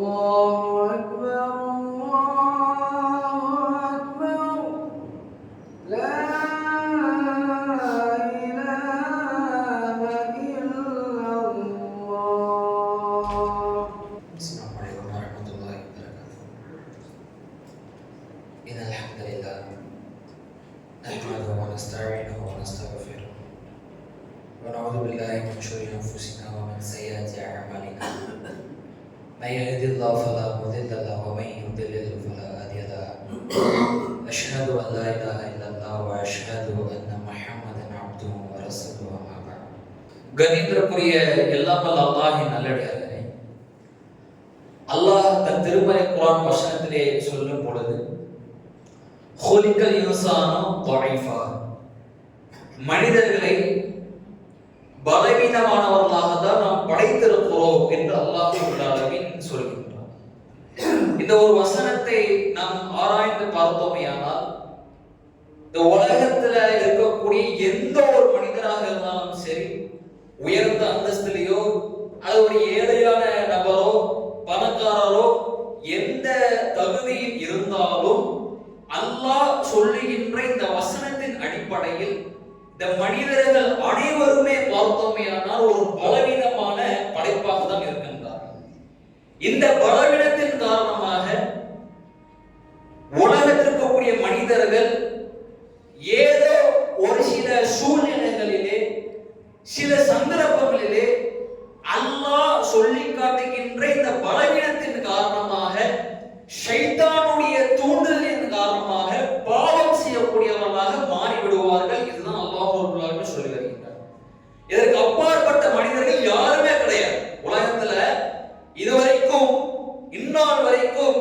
Om لا إله إلا الله وأشهد أن محمدا عبده ورسوله أما بعد கணிதற்குரிய எல்லாம் வல்ல அல்லாஹின் நல்லடியார்களே அல்லாஹ் தன் திருமறை குரான் வசனத்திலே சொல்லும் பொழுது ஹோலிக்கல் இன்சானும் தொலைஃபா மனிதர்களை பலவீனமானவர்களாக தான் நாம் படைத்திருக்கிறோம் என்று அல்லாஹ் அளவின் சொல்கின்றார் இந்த ஒரு வசனத்தை நாம் ஆராய்ந்து பார்த்தோமேயானால் இந்த உலகத்துல இருக்கக்கூடிய எந்த ஒரு மனிதராக இருந்தாலும் சரி உயர்ந்த அந்தஸ்திலேயோ அது ஒரு ஏழையான நபரோ பணக்காரரோ எந்த தகுதியில் இருந்தாலும் அல்லாஹ் சொல்லுகின்ற இந்த வசனத்தின் அடிப்படையில் இந்த மனிதர்கள் அனைவருமே பார்த்தோமேயானால் ஒரு பலவீனமான படைப்பாக தான் இருக்கின்றார் இந்த பலவீனத்தின் காரணமாக உலகத்தில் இருக்கக்கூடிய மனிதர்கள் சூழ்நிலைகளிலே சில சந்தர்ப்பங்களிலே அல்லாஹ் சொல்லி காட்டுகின்ற இந்த பலவீன காரணமாக ஷைத்தானுடைய தூண்டுதலின் காரணமாக பாவம் செய்யக்கூடியவர்களாக மாறிவிடுவார்கள் இதுதான் அல்லாஹ் ரபுல்லாலுமே சொல்லி வருகின்றார் இதற்கு அப்பாற்பட்ட மனிதர்கள் யாருமே கிடையாது உலகத்துல இதுவரைக்கும் இந்நாள் வரைக்கும்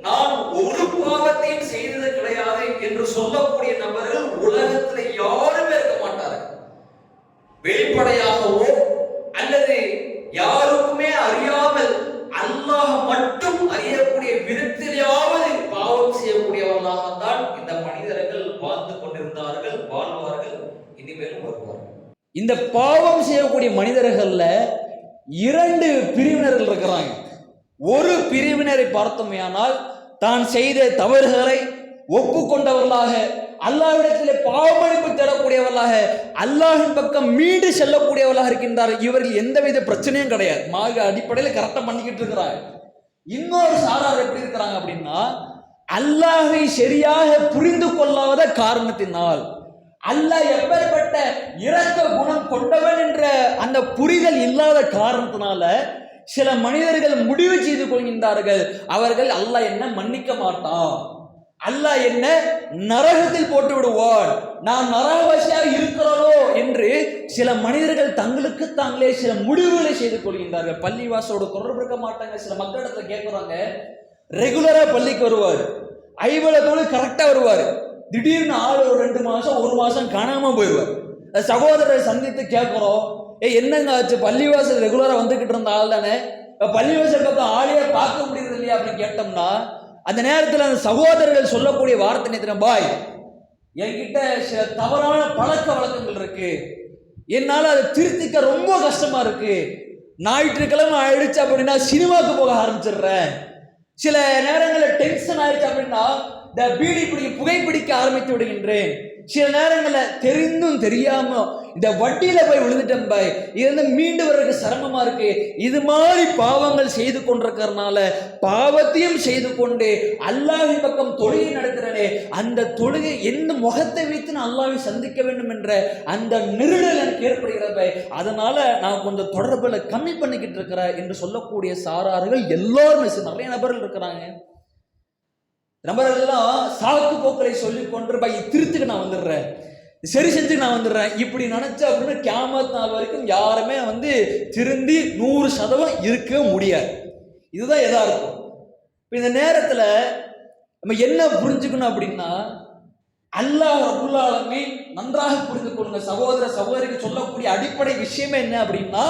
நான் ஒரு பாவத்தையும் செய்தது கிடையாது என்று சொல்லக்கூடிய நபர்கள் உலகத்துல யாருமே இருக்க மாட்டார்கள் வெளிப்படையாகவோ அல்லது யாருக்குமே அறியாமல் அல்லாஹ் மட்டும் அறியக்கூடிய விதத்திலேயாவது பாவம் செய்யக்கூடியவர்களாகத்தான் இந்த மனிதர்கள் வாழ்ந்து கொண்டிருந்தார்கள் வாழ்வார்கள் இனிமேலும் வருவார்கள். இந்த பாவம் செய்யக்கூடிய மனிதர்கள்ல இரண்டு பிரிவினர்கள் இருக்கிறாங்க. ஒரு பிரிவினரை பார்த்தோமேயானால் தான் செய்த தவறுகளை ஒப்புக்கொண்டவர்களாக அல்லாஹ்விடத்திலே பாவமளிப்பு தேடக்கூடியவர்களாக அல்லாஹின் பக்கம் மீண்டு செல்லக்கூடியவர்களாக இருக்கின்றார். இவர்கள் எந்தவித பிரச்சனையும் கிடையாது. மார்க அடிப்படையில் கரெக்டாக பண்ணிக்கிட்டு இருக்கிறாங்க. இன்னொரு சாரார் எப்படி இருக்கிறாங்க அப்படின்னா அல்லாஹை சரியாக புரிந்து கொள்ளாத காரணத்தினால் அல்லாஹ் எப்பேற்பட்ட இரக்க குணம் கொண்டவன் என்ற அந்த புரிதல் இல்லாத காரணத்தினால சில மனிதர்கள் முடிவு செய்து கொள்கின்றார்கள் அவர்கள் அல்லாஹ் என்ன மன்னிக்க மாட்டான். அல்லாஹ் என்ன நரகத்தில் போட்டு விடுவான். நான் நரகவாசியாக இருக்கிறாரோ என்று சில மனிதர்கள் தங்களுக்கு தாங்களே சில முடிவுகளை செய்து கொள்கின்றார்கள். பள்ளிவாசோட தொடர்பு இருக்க மாட்டாங்க சில மக்களிடத்துல கேட்குறாங்க ரெகுலராக பள்ளிக்கு வருவார். ஐவலத்தோடு கரெக்டாக வருவார். திடீர்னு ஆள் ஒரு ரெண்டு மாதம் ஒரு மாதம் காணாமல் போயிடுவார். சகோதரரை சந்தித்து கேட்குறோம். ஏ என்னங்க ஆச்சு? பள்ளிவாசல் ரெகுலராக வந்துக்கிட்டு இருந்த ஆள் தானே? இப்போ பள்ளிவாசல் பக்கம் ஆளையே பார்க்க முடியறது இல்லையா அப்படின்னு கேட்டோம்னா அந்த நேரத்தில் அந்த சகோதரர்கள் சொல்லக்கூடிய வார்த்தை நேத்திரம் பாய் என்கிட்ட சில தவறான பழக்க வழக்கங்கள் இருக்கு. என்னால் அதை திருத்திக்க ரொம்ப கஷ்டமா இருக்கு. ஞாயிற்றுக்கிழமை ஆயிடுச்சு அப்படின்னா சினிமாவுக்கு போக ஆரம்பிச்சிடுறேன். சில நேரங்களில் டென்ஷன் ஆயிடுச்சு அப்படின்னா இந்த பீடி பிடிக்க புகைப்பிடிக்க ஆரம்பித்து விடுகின்றேன். சில நேரங்களில் தெரிந்தும் தெரியாம இந்த வட்டியில போய் விழுந்துட்டேன் பாய். இது மீண்டு வர்றதுக்கு சிரமமா இருக்கு. இது மாதிரி பாவங்கள் செய்து கொண்டிருக்கிறதுனால பாவத்தையும் செய்து கொண்டு அல்லாஹின் பக்கம் தொழுகை நடத்துறனே அந்த தொழுகை எந்த முகத்தை வைத்து நான் அல்லாவை சந்திக்க வேண்டும் என்ற அந்த நெருடல் எனக்கு ஏற்படுகிறது பாய். அதனால நான் கொஞ்சம் தொடர்பில் கம்மி பண்ணிக்கிட்டு இருக்கிறேன் என்று சொல்லக்கூடிய சாரார்கள் எல்லோருமே. நிறைய நபர்கள் இருக்கிறாங்க. நபரெல்லாம் சாக்கு போக்களை சொல்லி கொண்டு பை திருத்துக்கு நான் வந்துடுறேன். சரி செஞ்சு நான் வந்துடுறேன். இப்படி நினச்சா அப்படின்னு கேமத் நாள் வரைக்கும் யாருமே வந்து திருந்தி நூறு சதவீதம் இருக்கவே முடியாது. இதுதான் எதார்த்தம் இப்போ இந்த நேரத்தில் நம்ம என்ன புரிஞ்சுக்கணும் அப்படின்னா அல்லாஹ் ரபுல்லாலுமே நன்றாக புரிந்து கொள்ளுங்க. சகோதர சகோதரிக்கு சொல்லக்கூடிய அடிப்படை விஷயமே என்ன அப்படின்னா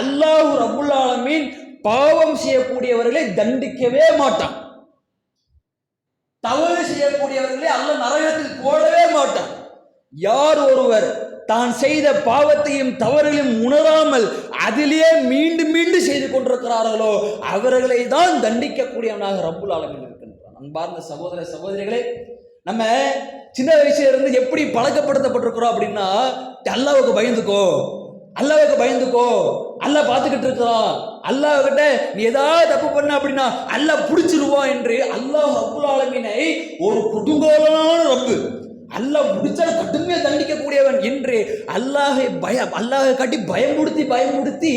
அல்லாஹ் ரபுல்லாலமீன் பாவம் செய்யக்கூடியவர்களை தண்டிக்கவே மாட்டான். தவறு செய்யக்கூடியவர்களே அல்ல நரகத்தில் போடவே மாட்டான் யார் ஒருவர் தான் செய்த பாவத்தையும் தவறையும் உணராமல் அதிலேயே மீண்டும் மீண்டும் செய்து கொண்டிருக்கிறார்களோ அவர்களை தான் தண்டிக்கக்கூடியவனாக ரப்புல் ஆலமீன் இருக்கின்றான். அன்பார்ந்த சகோதர சகோதரிகளே நம்ம சின்ன வயசுல இருந்து எப்படி பழக்கப்படுத்தப்பட்டிருக்கிறோம் அப்படின்னா அல்லாவுக்கு பயந்துக்கோ அல்லாவுக்கு பயந்துக்கோ. அல்லாஹ் பார்த்துக்கிட்டு இருக்கிறான் அல்லாஹ் கிட்ட நீ ஏதாவது தப்பு பண்ண அப்படின்னா அல்லாஹ் பிடிச்சிருவான் என்று அல்லாஹ் அப்துல் ஆலமீனை ஒரு கொடுங்கோலான ரப்பு. அல்லாஹ் பிடிச்சா கடுமையா தண்டிக்கக்கூடியவன் என்று அல்லாஹை பய அல்லாஹை காட்டி பயமுடுத்தி பயமுடுத்தி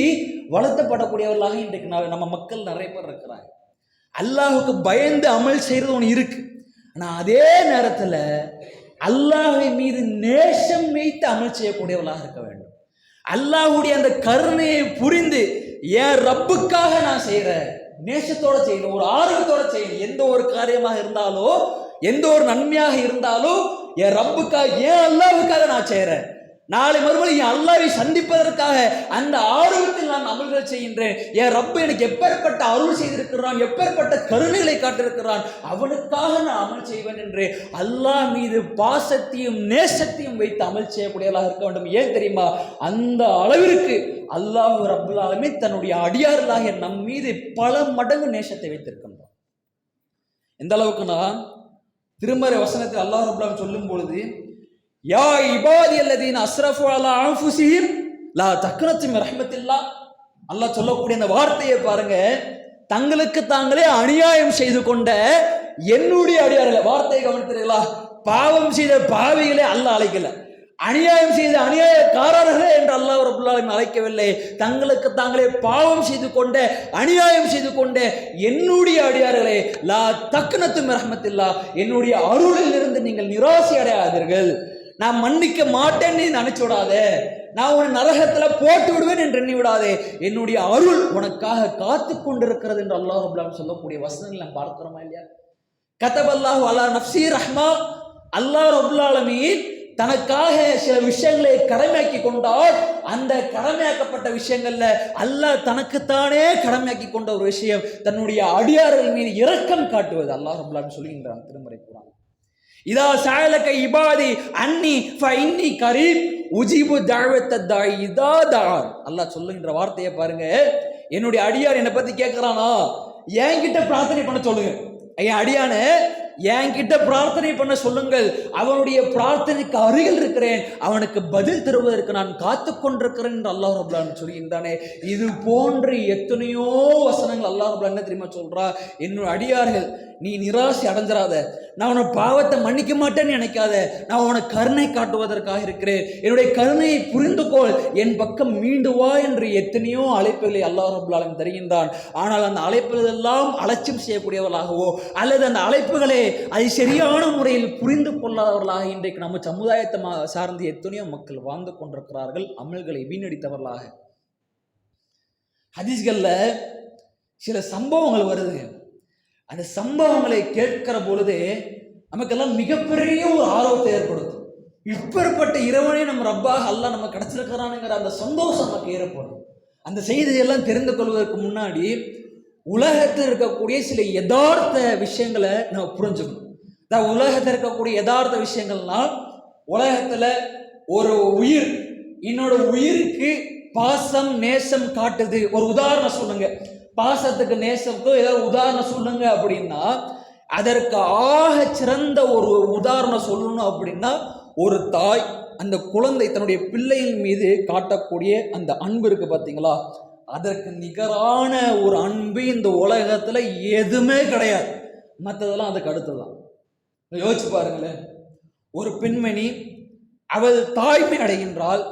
வளர்த்தப்படக்கூடியவர்களாக இன்றைக்கு நான் நம்ம மக்கள் நிறைய பேர் இருக்கிறாங்க. அல்லாஹுக்கு பயந்து அமல் செய்கிறது ஒன்று இருக்கு. ஆனால் அதே நேரத்தில் அல்லாஹை மீது நேசம் வைத்து அமல் செய்யக்கூடியவர்களாக இருக்க வேண்டும். அல்லாஹுடைய அந்த கருணையை புரிந்து என் ரப்புக்காக நான் செய்கிறேன் நேசத்தோட செய்யணும் ஒரு ஆர்வத்தோட செய்யணும். எந்த ஒரு காரியமாக இருந்தாலோ எந்த ஒரு நன்மையாக இருந்தாலும் என் ரப்புக்காக ஏன் அல்லாவுக்காக நான் செய்கிறேன் நாளை மறுபடியும் அல்லாவை சந்திப்பதற்காக அந்த ஆர்வத்தில் நான் அமல்கள் செய்கின்றேன். என் ரப்ப எனக்கு எப்பேற்பட்ட அருள் செய்திருக்கிறான் எப்பேற்பட்ட கருணைகளை காட்டிருக்கிறான் அவனுக்காக நான் அமல் செய்வேன் என்று அல்லாஹ் மீது பாசத்தையும் நேசத்தையும் வைத்து அமல் செய்யக்கூடியவர்களாக இருக்க வேண்டும். ஏன் தெரியுமா? அந்த அளவிற்கு அல்லாஹ் ரப்புல் தன்னுடைய அடியார்களாக நம் மீது பல மடங்கு நேசத்தை வைத்திருக்கின்றான். எந்த அளவுக்குன்னா திருமறை வசனத்தில் அல்லாஹ் ரபுல்லாம் சொல்லும் பொழுது யா இபாதி அல்லதீன் அஸ்ரஃபு அலா அன்ஃபுஸிஹிம் லா தக்னத்து மின் ரஹ்மத்தில்லா. அல்லாஹ் சொல்லக்கூடிய அந்த வார்த்தையை பாருங்க. தங்களுக்கு தாங்களே அநியாயம் செய்து கொண்ட என்னுடைய அடியார்களை. வார்த்தையை கவனித்தீர்களா பாவம் செய்த பாவிகளே அல்ல அழைக்கல. அநியாயம் செய்த அநியாயக்காரர்களே என்று அல்லாஹ் ரபுல்லாலும் அழைக்கவில்லை. தங்களுக்கு தாங்களே பாவம் செய்து கொண்ட அநியாயம் செய்து கொண்ட என்னுடைய அடியார்களே லா தக்குனத்து ரஹமத்தில்லா. என்னுடைய அருளில் இருந்து நீங்கள் நிராசை அடையாதீர்கள். நான் மன்னிக்க மாட்டேன்னு நினைச்சு விடாதே நான் உன் நரகத்துல போட்டு விடுவேன் என்று எண்ணி விடாதே என்னுடைய அருள் உனக்காக காத்து கொண்டிருக்கிறது என்று அல்லாஹ் ரபுல்லாம் சொல்லக்கூடிய வசனங்கள் நாம் பார்க்கிறோமா இல்லையா? அல்லாஹ் அல்லாஹ் நப்சி ரஹ்மா. அல்லாஹ் ரபுல் தனக்காக சில விஷயங்களை கடமையாக்கி கொண்டால் அந்த கடமையாக்கப்பட்ட விஷயங்கள்ல அல்லாஹ் தனக்குத்தானே கடமையாக்கி கொண்ட ஒரு விஷயம். தன்னுடைய அடியார்கள் மீது இரக்கம் காட்டுவது அல்லாஹ் ரபுல்லான்னு சொல்லுகின்றான் திருமறை கூறான் இதா சாயலக்க இபாதி அன்னி ஃப இன்னி கரீப் உஜிபு தாழ்வத்தாய் இதா தார். அல்லாஹ் சொல்லுகின்ற வார்த்தையை பாருங்க. என்னுடைய அடியார் என்னை பத்தி கேட்கிறானா என்கிட்ட பிரார்த்தனை பண்ண சொல்லுங்க. என் அடியான என்கிட்ட பிரார்த்தனை பண்ண சொல்லுங்கள். அவனுடைய பிரார்த்தனைக்கு அருகில் இருக்கிறேன். அவனுக்கு பதில் தருவதற்கு நான் காத்து கொண்டிருக்கிறேன் என்று அல்லாஹ் ரபுல்லான் சொல்கின்றானே. இது போன்று எத்தனையோ வசனங்கள் அல்லாஹ் ரபுல்லா என்ன தெரியுமா சொல்றா? என்னோட அடியார்கள் நீ நிராசை அடைஞ்சிடாத நான் உன பாவத்தை மன்னிக்க மாட்டேன்னு நினைக்காத. நான் உனக்கு கருணை காட்டுவதற்காக இருக்கிறேன். என்னுடைய கருணையை புரிந்துகொள். என் பக்கம் மீண்டு வா என்று எத்தனையோ அழைப்புகளை அல்லாஹ் ரபுல்லாலும் தருகின்றான். ஆனால் அந்த அழைப்புகளெல்லாம் அலட்சியம் செய்யக்கூடியவர்களாகவோ அல்லது அந்த அழைப்புகளை அதை சரியான முறையில் புரிந்து கொள்ளாதவர்களாக இன்றைக்கு நம்ம சமுதாயத்தை மா- சார்ந்து எத்தனையோ மக்கள் வாழ்ந்து கொண்டிருக்கிறார்கள் அமல்களை வீணடித்தவர்களாக. ஹதீஸ்களில் சில சம்பவங்கள் வருது அந்த சம்பவங்களை கேட்கிற பொழுது நமக்கெல்லாம் மிகப்பெரிய ஒரு ஆர்வத்தை ஏற்படுத்தும். இப்பேற்பட்ட இறைவனே நம்ம ரப்பாக அல்ல நம்ம கிடச்சிருக்கிறானுங்கிற அந்த சந்தோஷம் நமக்கு ஏற்படும். அந்த செய்தியெல்லாம் தெரிந்து கொள்வதற்கு முன்னாடி உலகத்தில் இருக்கக்கூடிய சில யதார்த்த விஷயங்களை நம்ம புரிஞ்சுக்கணும். இந்த உலகத்தில் இருக்கக்கூடிய யதார்த்த விஷயங்கள்னால் உலகத்தில் ஒரு உயிர் இன்னொரு உயிருக்கு பாசம் நேசம் காட்டுது. ஒரு உதாரணம் சொல்லுங்க. பாசத்துக்கு நேசத்துக்கும் ஏதாவது உதாரணம் சொல்லுங்க அப்படின்னா அதற்கு ஆக சிறந்த ஒரு உதாரணம் சொல்லணும் அப்படின்னா ஒரு தாய் அந்த குழந்தை தன்னுடைய பிள்ளையின் மீது காட்டக்கூடிய அந்த அன்பு இருக்கு பார்த்தீங்களா? அதற்கு நிகரான ஒரு அன்பு இந்த உலகத்தில் எதுவுமே கிடையாது. மற்றதெல்லாம் அதுக்கு அடுத்ததுதான் யோசிச்சு பாருங்களேன். ஒரு பெண்மணி அவள் தாய்மை அடைகின்றாள்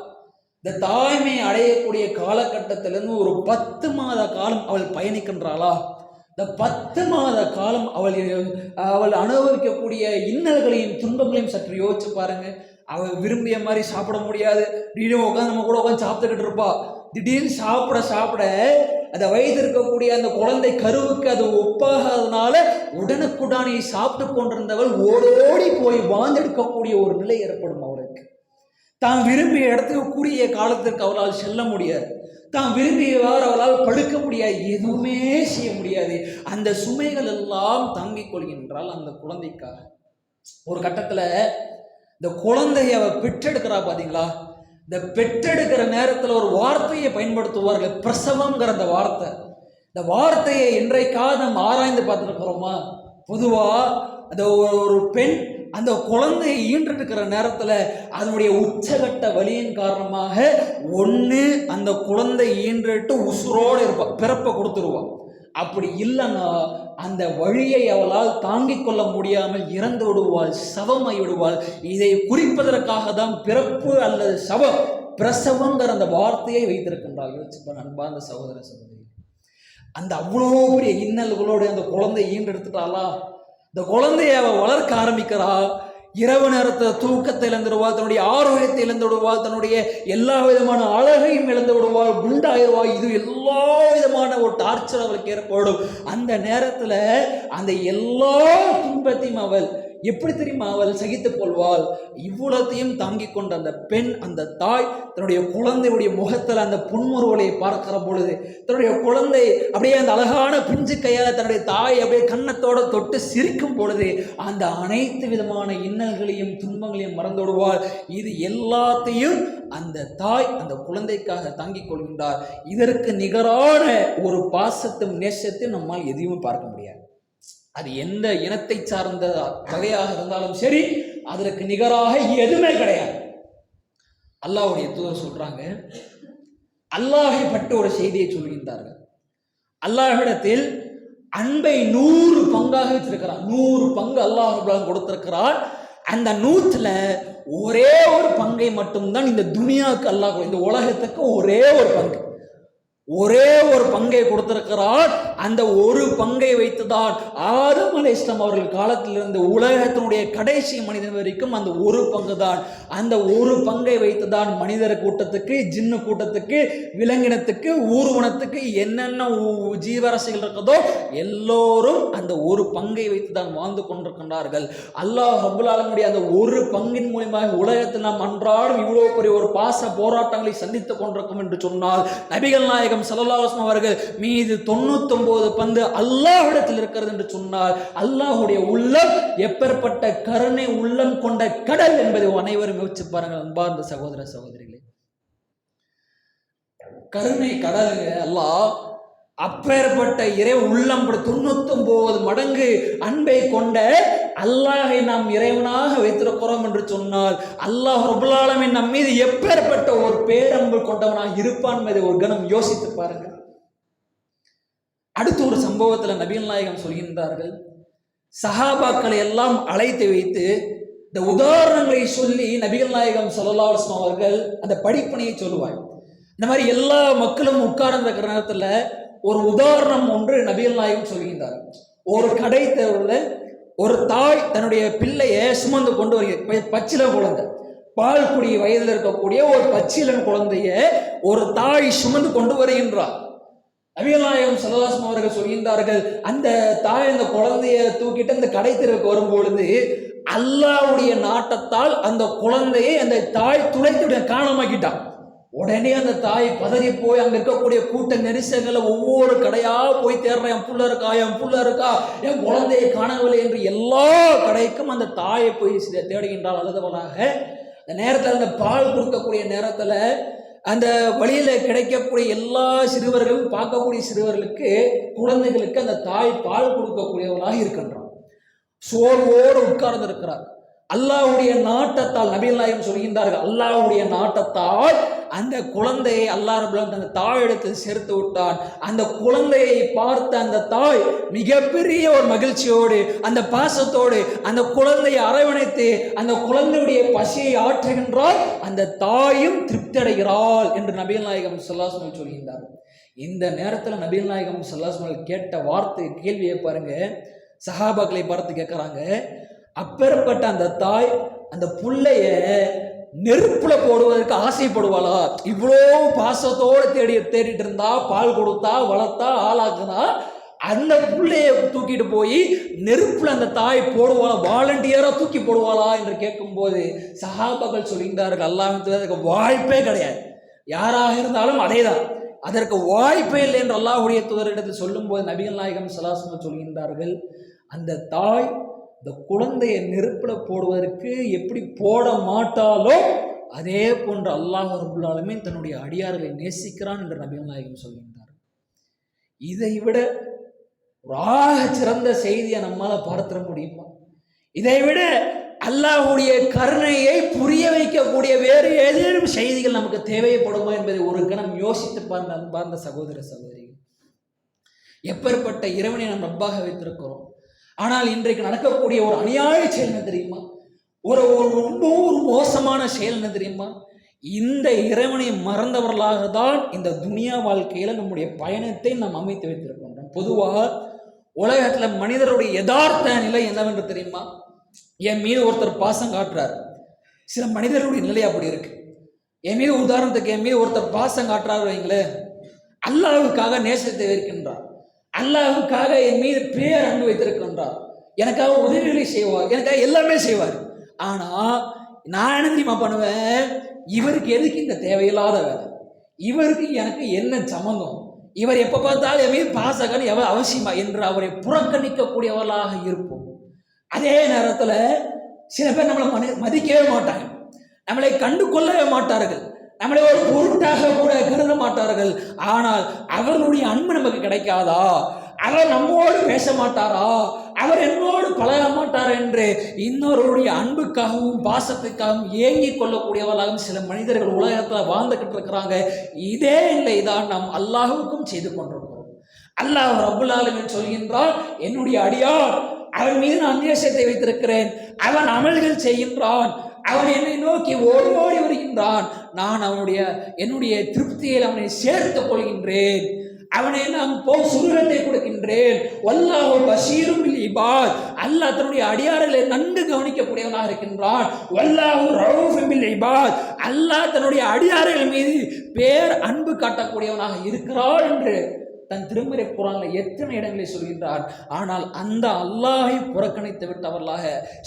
இந்த தாய்மை அடையக்கூடிய காலகட்டத்திலிருந்து ஒரு பத்து மாத காலம் அவள் பயணிக்கின்றாளா? இந்த பத்து மாத காலம் அவள் அவள் அனுபவிக்கக்கூடிய இன்னல்களையும் துன்பங்களையும் சற்று யோசிச்சு பாருங்க. அவள் விரும்பிய மாதிரி சாப்பிட முடியாது. திடீர்னு உட்காந்து நம்ம கூட உட்காந்து சாப்பிட்டுக்கிட்டு இருப்பா. திடீர்னு சாப்பிட சாப்பிட அந்த வயது இருக்கக்கூடிய அந்த குழந்தை கருவுக்கு அது ஒப்பாகாதனால உடனுக்குடானே சாப்பிட்டு கொண்டிருந்தவள் ஓடோடி போய் வாழ்ந்தெடுக்கக்கூடிய ஒரு நிலை ஏற்படும் அவளுக்கு. தான் விரும்பிய இடத்துக்கு கூடிய காலத்திற்கு அவளால் செல்ல முடியாது. தான் விரும்பியவாறு அவளால் படுக்க முடியாது எதுவுமே செய்ய முடியாது. அந்த சுமைகள் எல்லாம் தாங்கிக் கொள்கின்றால் அந்த குழந்தைக்காக. ஒரு கட்டத்தில் இந்த குழந்தைய அவ பெற்றெடுக்கிறா பார்த்தீங்களா இந்த பெற்றெடுக்கிற நேரத்தில் ஒரு வார்த்தையை பயன்படுத்துவார்கள் பிரசவம்ங்கிற அந்த வார்த்தை. இந்த வார்த்தையை இன்றைக்காக நம்ம ஆராய்ந்து பார்த்துருக்கிறோமா பொதுவாக அந்த ஒரு ஒரு பெண் அந்த குழந்தையை ஈன்றெடுக்கிற நேரத்தில் அதனுடைய உச்சகட்ட வலியின் காரணமாக ஒன்று அந்த குழந்தை ஈன்றுட்டு உசுரோடு இருப்பாள் பிறப்பை கொடுத்துருவான் அப்படி இல்லைன்னா அந்த வழியை அவளால் தாங்கிக் கொள்ள முடியாமல் இறந்து விடுவாள் சவமாய் விடுவாள். இதை குறிப்பதற்காக தான் பிறப்பு அல்லது சவம் பிரசவங்கிற அந்த வார்த்தையை வைத்திருக்கின்றார் அன்பா அந்த சகோதர சகோதரி அந்த அவ்வளோ பெரிய இன்னல்களோடு அந்த குழந்தை ஈன்றெடுத்துட்டாளா? இந்த குழந்தைய அவ வளர்க்க ஆரம்பிக்கிறா. இரவு நேரத்தில் தூக்கத்தை இழந்து விடுவாள் தன்னுடைய ஆரோக்கியத்தை இழந்து விடுவாள் தன்னுடைய எல்லா விதமான அழகையும் இழந்து விடுவாள் குண்டாயிருவாள். இது எல்லா விதமான ஒரு டார்ச்சர் அவளுக்கு ஏற்படும். அந்த நேரத்தில் அந்த எல்லா துன்பத்தையும் அவள் எப்படி தெரியுமா அவள் சகித்துக் கொள்வாள்? இவ்வளத்தையும் தாங்கிக் கொண்ட அந்த பெண் அந்த தாய் தன்னுடைய குழந்தையுடைய முகத்தில் அந்த புன்முறுவலை பார்க்கிற பொழுது தன்னுடைய குழந்தை அப்படியே அந்த அழகான பிஞ்சு கையால் தன்னுடைய தாய் அப்படியே கன்னத்தோட தொட்டு சிரிக்கும் பொழுது அந்த அனைத்து விதமான இன்னல்களையும் துன்பங்களையும் மறந்துவிடுவாள் இது எல்லாத்தையும் அந்த தாய் அந்த குழந்தைக்காக தாங்கிக் கொள்கின்றார். இதற்கு நிகரான ஒரு பாசத்தும் நேசத்தையும் நம்மால் எதையும் பார்க்க முடியாது. அது எந்த இனத்தை சார்ந்த வகையாக இருந்தாலும் சரி அதற்கு நிகராக எதுவுமே கிடையாது. அல்லாஹுடைய தூதர் சொல்றாங்க அல்லாஹை பட்டு ஒரு செய்தியை சொல்கின்றார்கள். அல்லாஹிடத்தில் அன்பை நூறு பங்காக வச்சிருக்கிறார் நூறு பங்கு அல்லாஹ் ரபுல்லாஹ் கொடுத்திருக்கிறார் அந்த நூற்றுல ஒரே ஒரு பங்கை மட்டும்தான் இந்த துனியாவுக்கு அல்லாஹ் இந்த உலகத்துக்கு ஒரே ஒரு பங்கு. ஒரே ஒரு பங்கை கொடுத்திருக்கிறார். அந்த ஒரு பங்கை வைத்துதான் ஆதம் அலை இஸ்லாம் அவர்கள் காலத்திலிருந்து உலகத்தினுடைய கடைசி மனிதன் வரைக்கும் அந்த ஒரு பங்கு தான் அந்த ஒரு பங்கை வைத்துதான் மனிதர் கூட்டத்துக்கு ஜின்னு கூட்டத்துக்கு விலங்கினத்துக்கு ஊர்வனத்துக்கு என்னென்ன ஊ- ஜீவராசிகள் இருக்குதோ எல்லோரும் அந்த ஒரு பங்கை வைத்து தான் வாழ்ந்து கொண்டிருக்கின்றார்கள். அல்லாஹ் ரபுல் அந்த ஒரு பங்கின் மூலியமாக உலகத்தில் நாம் அன்றாடம் இவ்வளோ பெரிய ஒரு பாச போராட்டங்களை சந்தித்துக் கொண்டிருக்கும் என்று சொன்னால் நபிகள் நாயகம் நாயகம் சல்லல்லாஹு அவர்கள் மீது தொண்ணூத்தொன்பது பந்து அல்லாஹிடத்தில் இருக்கிறது என்று சொன்னால் அல்லாஹுடைய உள்ளம் எப்பேற்பட்ட கருணை உள்ளம் கொண்ட கடல் என்பதை அனைவரும் யோசிச்சு பாருங்கள் அன்பார்ந்த சகோதர சகோதரிகளே. கருணை கடல் அல்லாஹ் அப்பேற்பட்ட இறை உள்ளம் தொண்ணூத்தொன்பது மடங்கு அன்பை கொண்ட அல்லாஹை நாம் இறைவனாக வைத்திருக்கிறோம் என்று சொன்னால் அல்லாஹ் ரபுல்லாலமின் நம் மீது எப்பேற்பட்ட ஒரு பேரன்பு கொண்டவனாக இருப்பான் என்பதை ஒரு கணம் யோசித்து பாருங்கள். அடுத்து ஒரு சம்பவத்தில் நபிகள் நாயகம் சொல்கின்றார்கள் சஹாபாக்களை எல்லாம் அழைத்து வைத்து இந்த உதாரணங்களை சொல்லி நபிகள் நாயகம் ஸல்லல்லாஹு அலைஹி அவர்கள் அந்த படிப்பனையை சொல்லுவாங்க இந்த மாதிரி எல்லா மக்களும் உட்கார்ந்த நேரத்தில் ஒரு உதாரணம் ஒன்று நபிகள் நாயகம் சொல்கின்றார் ஒரு கடை தெருவில் ஒரு தாய் தன்னுடைய பிள்ளையை சுமந்து கொண்டு வருகிறது. பச்சில குழந்தை. பால் குடி வயதில் இருக்கக்கூடிய ஒரு பச்சிலன் குழந்தைய ஒரு தாய் சுமந்து கொண்டு வருகின்றார். நபிகள்நாயகம் சல்லாஸ்மா அவர்கள் சொல்கின்றார்கள் அந்த தாய் அந்த குழந்தைய தூக்கிட்டு அந்த கடை தெருவுக்கு வரும்பொழுது அல்லாவுடைய நாட்டத்தால் அந்த குழந்தையை அந்த தாய் துளைத்து காணமாக்கிட்டான் உடனே அந்த தாய் பதறி போய் அங்கே இருக்கக்கூடிய கூட்ட நெரிசல்களை ஒவ்வொரு கடையாக போய் தேடுறேன் என் புள்ள இருக்கா என் புள்ள இருக்கா? என் குழந்தையை காணவில்லை என்று எல்லா கடைக்கும் அந்த தாயை போய் தேடுகின்றால் தேடுகின்றாள் அழுதவளாக. அந்த நேரத்தில் அந்த பால் கொடுக்கக்கூடிய நேரத்தில் அந்த வழியில கிடைக்கக்கூடிய எல்லா சிறுவர்களும் பார்க்கக்கூடிய சிறுவர்களுக்கு குழந்தைகளுக்கு அந்த தாய் பால் கொடுக்கக்கூடியவளாக இருக்கின்றான் சோர்வோடு உட்கார்ந்து இருக்கிறார் அல்லாஹ்வுடைய நாட்டத்தால் நபிகள் நாயகம் சொல்கின்றார்கள் அல்லாவுடைய நாட்டத்தால் அந்த குழந்தையை அல்லாஹ் ரபுல் தாய் எடுத்து தாயிடத்தில் சேர்த்து விட்டான். அந்த குழந்தையை பார்த்த அந்த தாய் மிகப்பெரிய ஒரு மகிழ்ச்சியோடு அந்த பாசத்தோடு அந்த குழந்தையை அரவணைத்து அந்த குழந்தையுடைய பசியை ஆற்றுகின்றால் அந்த தாயும் திருப்தி அடைகிறாள் என்று நபீல் நாயகம் சொல்லாசமல் சொல்கின்றார். இந்த நேரத்தில் நபீல் நாயகம் சொல்லாசமல் கேட்ட வார்த்தை கேள்வியை பாருங்க. சஹாபாக்களை பார்த்து கேட்குறாங்க. அப்பேற்பட்ட அந்த தாய் அந்த பிள்ளைய நெருப்புல போடுவதற்கு ஆசைப்படுவாளா? இவ்வளோ பாசத்தோடு தேடி தேடிட்டு இருந்தா பால் கொடுத்தா வளர்த்தா ஆளாக்குனா அந்த பிள்ளைய தூக்கிட்டு போய் நெருப்புல அந்த தாய் போடுவாளா? வாலண்டியரா தூக்கி போடுவாளா என்று கேட்கும்போது சஹாபாக்கள் சொல்கின்றார்கள் அல்லாஹ் அதற்கு வாய்ப்பே கிடையாது. யாராக இருந்தாலும் அதேதான். அதற்கு வாய்ப்பே இல்லை என்று அல்லாஹுடைய தூதரிடத்தில் சொல்லும்போது நபிகள் நாயகம் சலாசனம் சொல்கின்றார்கள் அந்த தாய் இந்த குழந்தையை நெருப்பில் போடுவதற்கு எப்படி போட மாட்டாலோ அதே போன்ற அல்லாஹ் ரபுல்லாலுமே தன்னுடைய அடியார்களை நேசிக்கிறான் என்று நபிகள் நாயகம் சொல்கின்றார். இதை விட ஒரு ஆக சிறந்த செய்தியை நம்மளால் பார்த்திட முடியுமா? இதை விட அல்லாஹ்வுடைய கருணையை புரிய வைக்கக்கூடிய வேறு ஏதேனும் செய்திகள் நமக்கு தேவைப்படுமா என்பதை ஒரு கணம் யோசித்து பார்ந்த அன்பார்ந்த சகோதர சகோதரிகள் எப்பேற்பட்ட இறைவனை நாம் ரப்பாக வைத்திருக்கிறோம். ஆனால் இன்றைக்கு நடக்கக்கூடிய ஒரு அநியாய செயல் என்ன தெரியுமா? ஒரு ஒரு ரொம்ப ஒரு மோசமான செயல் என்ன தெரியுமா? இந்த இறைவனை மறந்தவர்களாக தான் இந்த துனியா வாழ்க்கையில் நம்முடைய பயணத்தை நாம் அமைத்து வைத்திருக்கின்றோம். பொதுவாக உலகத்தில் மனிதருடைய யதார்த்த நிலை என்னவென்று தெரியுமா? என் மீது ஒருத்தர் பாசம் காட்டுறார். சில மனிதருடைய நிலை அப்படி இருக்கு. என் மீது உதாரணத்துக்கு என் மீது ஒருத்தர் பாசம் காட்டுறாரு வைங்களேன். அல்லாஹ்வுக்காக நேசத்தை வைக்கின்றார் அல்லாவுக்காக என் மீது பேர் அன்பு வைத்திருக்கின்றார். எனக்காக உதவிகளை செய்வார். எனக்காக எல்லாமே செய்வார். ஆனால் நான் என்ன தெரியுமா பண்ணுவேன்? இவருக்கு எதுக்கு இந்த தேவையில்லாத வேலை? இவருக்கு எனக்கு என்ன சம்மந்தம் இவர் எப்போ பார்த்தாலும் என் மீது பாசகன் எவ்வளோ அவசியமா என்று அவரை புறக்கணிக்கக்கூடியவர்களாக இருப்போம். அதே நேரத்தில் சில பேர் நம்மளை மனி மதிக்கவே மாட்டாங்க. நம்மளை கண்டு கொள்ளவே மாட்டார்கள். நம்மளை ஒரு பொருட்டாக கூட கருத மாட்டார்கள். ஆனால் அவர்களுடைய அன்பு நமக்கு கிடைக்காதா? அவர் நம்மோடு பேச மாட்டாரா? அவர் என்னோடு பழக மாட்டார் என்று இன்னொருடைய அன்புக்காகவும் பாசத்துக்காகவும் ஏங்கிக் கொள்ளக்கூடியவர்களாகவும் சில மனிதர்கள் உலகத்தில் வாழ்ந்துகிட்டு இருக்கிறாங்க. இதே இல்லை தான் நாம் அல்லாஹுக்கும் செய்து கொண்டிருக்கிறோம். அல்லாஹ் ரபுல்லாலுமே சொல்கின்றால் என்னுடைய அடியார் அவன் மீது நான் நேசத்தை வைத்திருக்கிறேன். அவன் அமல்கள் செய்கின்றான். அவன் என்னை நோக்கி ஓடி ஓடி வருகின்றான். நான் அவனுடைய என்னுடைய திருப்தியில் அவனை சேர்த்துக் கொள்கின்றேன். அவனை நாம் போ சுருகத்தை கொடுக்கின்றேன். வல்லாஹு பஷீரும் இபாத். அல்லாஹ் தன்னுடைய அடியார்களை நன்கு கவனிக்கக்கூடியவனாக இருக்கின்றான். வல்லாஹு ரவுஃபும் இபாத். அல்லாஹ் தன்னுடைய அடியார்கள் மீது பேர் அன்பு காட்டக்கூடியவனாக இருக்கிறான் என்று தன் திருமறை குரானில் எத்தனை இடங்களை சொல்கின்றார்? ஆனால் அந்த அல்லாஹை புறக்கணித்து விட்டவர்களாக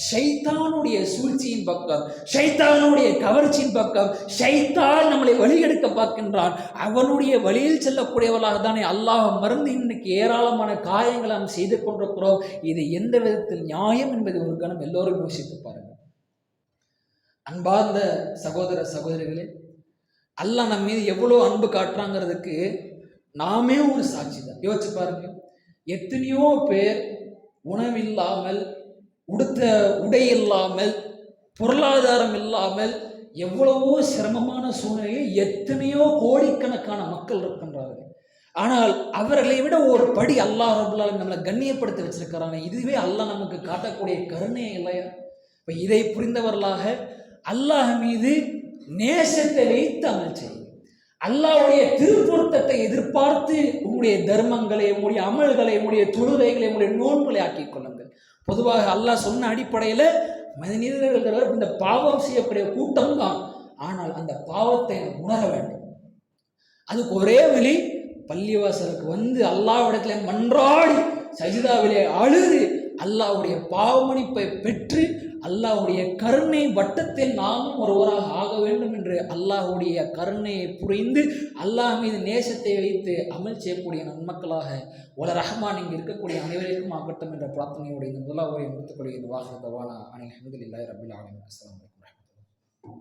ஷைத்தானுடைய சூழ்ச்சியின் பக்கம் ஷைத்தானுடைய கவர்ச்சியின் பக்கம் ஷைத்தான் நம்மளை வழியெடுக்க பார்க்கின்றான். அவனுடைய வழியில் செல்லக்கூடியவர்களாக தானே அல்லாஹ் மருந்து இன்னைக்கு ஏராளமான காயங்களை நாம் செய்து கொண்டிருக்கிறோம். இது எந்த விதத்தில் நியாயம் என்பதை ஒரு கணம் எல்லோரும் யோசித்து பாருங்கள். அன்பார்ந்த சகோதர சகோதரிகளே அல்லாஹ் நம்ம மீது எவ்வளோ அன்பு காட்டுறாங்கிறதுக்கு நாமே ஒரு சாட்சி தான். யோசிச்சு பாருங்க. எத்தனையோ பேர் உணவில்லாமல் உடுத்த உடை இல்லாமல் பொருளாதாரம் இல்லாமல் எவ்வளவோ சிரமமான சூழ்நிலையில் எத்தனையோ கோடிக்கணக்கான மக்கள் இருக்கின்றார்கள். ஆனால் அவர்களை விட ஒரு படி அல்லாஹ் ரபுல்லாலும் நம்மளை கண்ணியப்படுத்தி வச்சிருக்கிறாங்க இதுவே அல்லாஹ் நமக்கு காட்டக்கூடிய கருணை இல்லையா? இப்போ இதை புரிந்தவர்களாக அல்லாஹ் மீது நேசத்தை வைத்து அமல் செய்யும். அல்லாஹ்வுடைய திருப்பொருத்தத்தை எதிர்பார்த்து உங்களுடைய தர்மங்களை உங்களுடைய அமல்களை உங்களுடைய தொழுகைகளை உங்களுடைய நோன்புகளை ஆக்கிக் கொள்ளுங்கள். பொதுவாக அல்லாஹ் சொன்ன அடிப்படையில் மனிதர்கள் இந்த பாவம் செய்யக்கூடிய கூட்டம் தான். ஆனால் அந்த பாவத்தை உணர வேண்டும். அதுக்கு ஒரே வழி பள்ளிவாசலுக்கு வந்து அல்லாஹ்விடத்துல மன்றாடி சஜிதாவிலே அழுது அல்லாஹ்வுடைய பாவமணிப்பை பெற்று அல்லாஹுடைய கருணை வட்டத்தில் நாமும் ஒருவராக ஆக வேண்டும் என்று அல்லாஹ்வுடைய கருணையை புரிந்து அல்லாஹ் மீது நேசத்தை வைத்து அமல் செய்யக்கூடிய நன்மக்களாக உல ரஹ்மான் இங்கு இருக்கக்கூடிய அனைவருக்கும் ஆகட்டும் என்ற பிரார்த்தனையோடு இந்த முதலாவது முடித்துக் கொள்கிற வாகனத்தவான அனை அஹமதுல்லாய் ரபில் ஆலமின். அஸ்லாம்